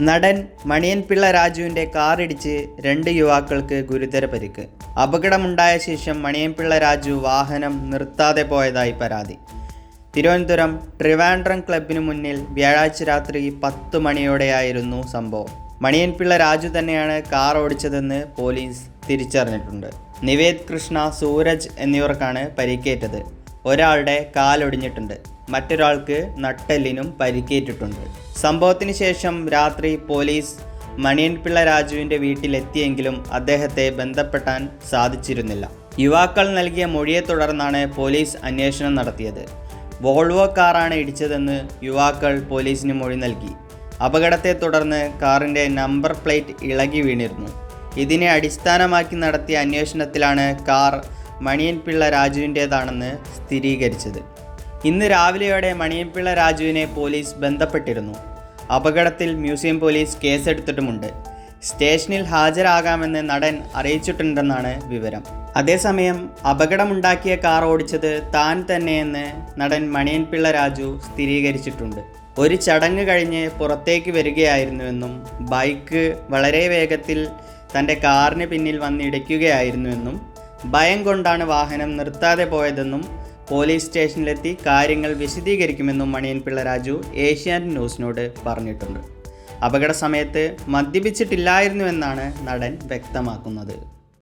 നടൻ മണിയൻപിള്ള രാജുവിന്റെ കാറിടിച്ച് രണ്ട് യുവാക്കൾക്ക് ഗുരുതര പരിക്ക്. അപകടമുണ്ടായ ശേഷം മണിയൻപിള്ള രാജു വാഹനം നിർത്താതെ പോയതായി പരാതി. തിരുവനന്തപുരം ട്രിവാൻഡ്രം ക്ലബിന് മുന്നിൽ വ്യാഴാഴ്ച രാത്രി പത്ത് മണിയോടെയായിരുന്നു സംഭവം. മണിയൻപിള്ള രാജു തന്നെയാണ് കാർ ഓടിച്ചതെന്ന് പോലീസ് തിരിച്ചറിഞ്ഞിട്ടുണ്ട്. നിവേദ് കൃഷ്ണ സൂരജ് എന്നിവർക്കാണ് പരിക്കേറ്റത്. ഒരാളുടെ കാലൊടിഞ്ഞിട്ടുണ്ട്. മറ്റൊരാൾക്ക് നട്ടെല്ലിനും പരിക്കേറ്റിട്ടുണ്ട്. സംഭവത്തിന് ശേഷം രാത്രി പോലീസ് മണിയൻപിള്ള രാജുവിന്റെ വീട്ടിലെത്തിയെങ്കിലും അദ്ദേഹത്തെ ബന്ധപ്പെട്ടാൻ സാധിച്ചിരുന്നില്ല. യുവാക്കൾ നൽകിയ മൊഴിയെ തുടർന്നാണ് പോലീസ് അന്വേഷണം നടത്തിയത്. വോൾവോ കാറാണ് ഇടിച്ചതെന്ന് യുവാക്കൾ പോലീസിന് മൊഴി നൽകി. അപകടത്തെ തുടർന്ന് കാറിന്റെ നമ്പർ പ്ലേറ്റ് ഇളകി വീണിരുന്നു. ഇതിനെ അടിസ്ഥാനമാക്കി നടത്തിയ അന്വേഷണത്തിലാണ് കാർ മണിയൻപിള്ള രാജുവിന്റേതാണെന്ന് സ്ഥിരീകരിച്ചത്. ഇന്ന് രാവിലെയോടെ മണിയൻപിള്ള രാജുവിനെ പോലീസ് ബന്ധപ്പെട്ടിരുന്നു. അപകടത്തിൽ മ്യൂസിയം പോലീസ് കേസെടുത്തിട്ടുമുണ്ട്. സ്റ്റേഷനിൽ ഹാജരാകാമെന്ന് നടൻ അറിയിച്ചിട്ടുണ്ടെന്നാണ് വിവരം. അതേസമയം അപകടമുണ്ടാക്കിയ കാർ ഓടിച്ചത് താൻ തന്നെയെന്ന് നടൻ മണിയൻപിള്ള രാജു സ്ഥിരീകരിച്ചിട്ടുണ്ട്. ഒരു ചടങ്ങ് കഴിഞ്ഞ് പുറത്തേക്ക് വരികയായിരുന്നുവെന്നും ബൈക്ക് വളരെ വേഗത്തിൽ തന്റെ കാറിന് പിന്നിൽ വന്നിടിക്കുകയായിരുന്നുവെന്നും ഭയം കൊണ്ടാണ് വാഹനം നിർത്താതെ പോയതെന്നും പോലീസ് സ്റ്റേഷനിലെത്തി കാര്യങ്ങൾ വിശദീകരിക്കുമെന്നും മണിയൻപിള്ള രാജു ഏഷ്യാനെറ്റ് ന്യൂസിനോട് പറഞ്ഞിട്ടുണ്ട്. അപകട സമയത്ത് മദ്യപിച്ചിട്ടില്ലായിരുന്നുവെന്നാണ് നടൻ വ്യക്തമാക്കുന്നത്.